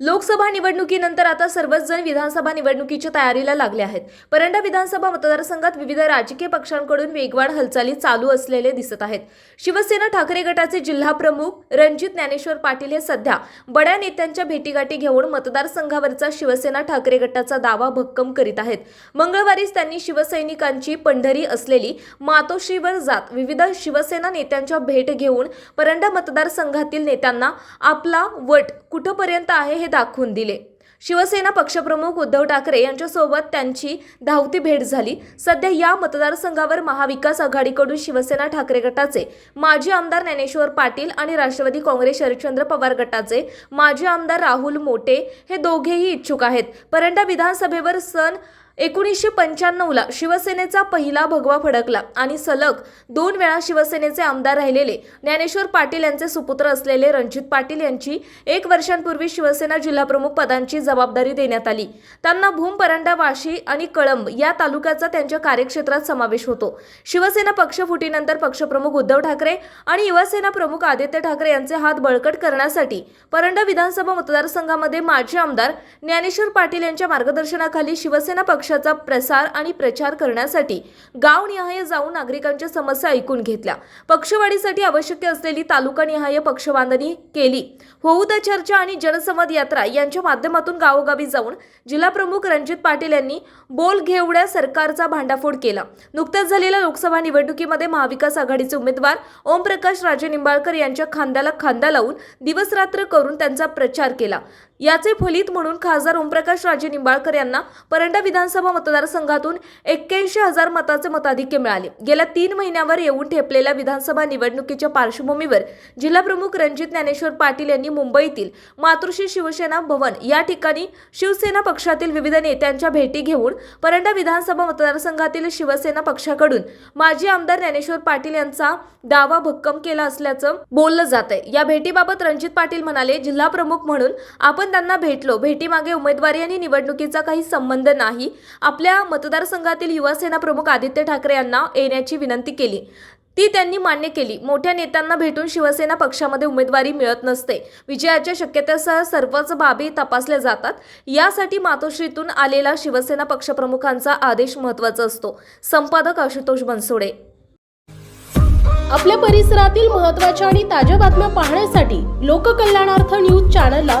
लोकसभा निवडणुकीनंतर आता सर्वच जण विधानसभा निवडणुकीच्या तयारीला लागले आहेत. परंडा विधानसभा मतदारसंघात विविध राजकीय पक्षांकडून वेगवान हालचाली चालू असलेले दिसत आहेत. शिवसेना ठाकरे गटाचे जिल्हा प्रमुख रणजित ज्ञानेश्वर पाटील हे सध्या बड्या नेत्यांच्या भेटीगाठी घेऊन मतदारसंघावरचा शिवसेना ठाकरे गटाचा दावा भक्कम करीत आहेत. मंगळवारीच त्यांनी शिवसैनिकांची पंढरी असलेली मातोश्रीवर जात विविध शिवसेना नेत्यांच्या भेट घेऊन परंडा मतदारसंघातील नेत्यांना आपला वट कुठपर्यंत आहे हे दाखवून दिले. शिवसेना पक्षप्रमुख उद्धव ठाकरे यांच्यासोबत त्यांची धावती भेट झाली. सध्या या मतदारसंघावर महाविकास आघाडीकडून शिवसेना ठाकरे गटाचे माजी आमदार ज्ञानेश्वर पाटील आणि राष्ट्रवादी काँग्रेस शरदचंद्र पवार गटाचे माजी आमदार राहुल मोटे हे दोघेही इच्छुक आहेत. परंडा विधानसभेवर सन एकोणीसशे पंच्याण्णवला शिवसेनेचा पहिला भगवा फडकला आणि सलग दोन वेळा शिवसेनेचे आमदार राहिलेले ज्ञानेश्वर पाटील यांचे सुपुत्र असलेले रणजित पाटील यांची एक वर्षांपूर्वी शिवसेना जिल्हाप्रमुख पदांची जबाबदारी देण्यात आली. त्यांना भूम परंडा वाशी आणि कळंब या तालुक्याचा त्यांच्या कार्यक्षेत्रात समावेश होतो. शिवसेना पक्षफुटीनंतर पक्षप्रमुख उद्धव ठाकरे आणि युवासेना प्रमुख आदित्य ठाकरे यांचे हात बळकट करण्यासाठी परंडा विधानसभा मतदारसंघामध्ये माजी आमदार ज्ञानेश्वर पाटील यांच्या मार्गदर्शनाखाली शिवसेना पक्ष पक्षाचा प्रसार आणि प्रचार करण्यासाठी गावनिहाय जाऊन नागरिकांच्या समस्या ऐकून घेतल्या. पक्षवाढीसाठी आवश्यक असलेली तालुकानिहाय पक्षबांधणी केली. होऊ द्या चर्चा आणि जनसंवाद यात्रा यांच्या माध्यमातून गावोगावी जाऊन जिल्हाप्रमुख रणजित पाटील यांनी बोल घेवड्या सरकारचा भांडाफोड केला. नुकत्याच झालेल्या लोकसभा निवडणुकीमध्ये महाविकास आघाडीचे उमेदवार ओमप्रकाश राजे निंबाळकर यांच्या खांद्याला खांदा लावून दिवसरात्र करून त्यांचा प्रचार केला. याचे फलित म्हणून खासदार ओमप्रकाश राजे निंबाळकर यांना परंडा विधानसभा मतदारसंघातून एक्क्याऐंशी हजार मताचे मताधिक्य मिळाले. गेल्या तीन महिन्यावर येऊन ठेपलेल्या विधानसभा निवडणुकीच्या पार्श्वभूमीवर जिल्हाप्रमुख रणजित ज्ञानेश्वर पाटील यांनी मुंबईतील मातृश्री शिवसेना भवन या ठिकाणी शिवसेना पक्षातील विविध नेत्यांच्या भेटी घेऊन परंडा विधानसभा मतदारसंघातील शिवसेना पक्षाकडून माजी आमदार ज्ञानेश्वर पाटील यांचा दावा भक्कम केला असल्याचं बोललं जात आहे या भेटीबाबत रणजित पाटील म्हणाले जिल्हाप्रमुख म्हणून आपण त्यांना भेटलो. भेटीमागे उमेदवारी आणि निवडणुकीचा काही संबंध नाही. आपल्या मतदारसंघातील युवासेना प्रमुख आदित्य ठाकरे यांना येण्याची विनंती केली. ती त्यांनी मान्य केली. मोठ्या नेत्यांना भेटून शिवसेना पक्षामध्ये उमेदवारी मिळत नसते. विजयाच्या शक्यतेसह सर्वच बाबी तपासल्या जातात. यासाठी मातोश्रीतून आलेला शिवसेना पक्षप्रमुखांचा आदेश महत्त्वाचा असतो. संपादक आशुतोष बनसोडे. आपल्या परिसरातील महत्त्वाच्या आणि ताज्या बातम्या पाहण्यासाठी लोककल्याणार्थ न्यूज चॅनलला